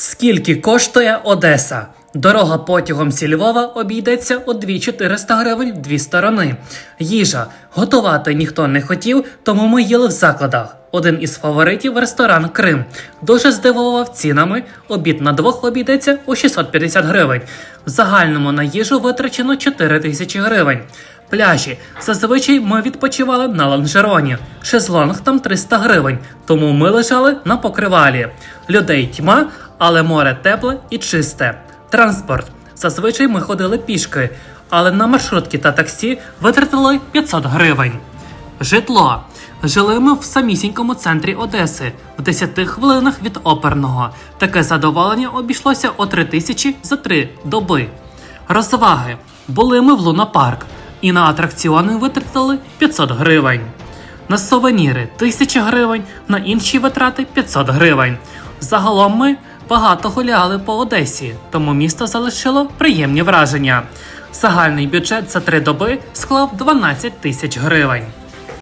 Скільки коштує Одеса? Дорога потягом зі Львова обійдеться у 2400 гривень дві сторони. Їжа готувати ніхто не хотів, тому ми їли в закладах. Один із фаворитів ресторан Крим. Дуже здивував цінами. Обід на двох обійдеться у 650 гривень. В загальному на їжу витрачено 4000 гривень. Пляжі. Зазвичай ми відпочивали на ланжероні. Шезлонг там 300 гривень, тому ми лежали на покривалі. Людей тьма, але море тепле і чисте. Транспорт. Зазвичай ми ходили пішки, але на маршрутки та таксі витратили 500 гривень. Житло. Жили ми в самісінькому центрі Одеси, в 10 хвилинах від оперного. Таке задоволення обійшлося о 3 тисячі за 3 доби. Розваги. Були ми в лунопарк і на атракціони витратили 500 гривень. На сувеніри 1000 гривень, на інші витрати 500 гривень. Загалом ми багато гуляли по Одесі, тому місто залишило приємні враження. Загальний бюджет за три доби склав 12 тисяч гривень.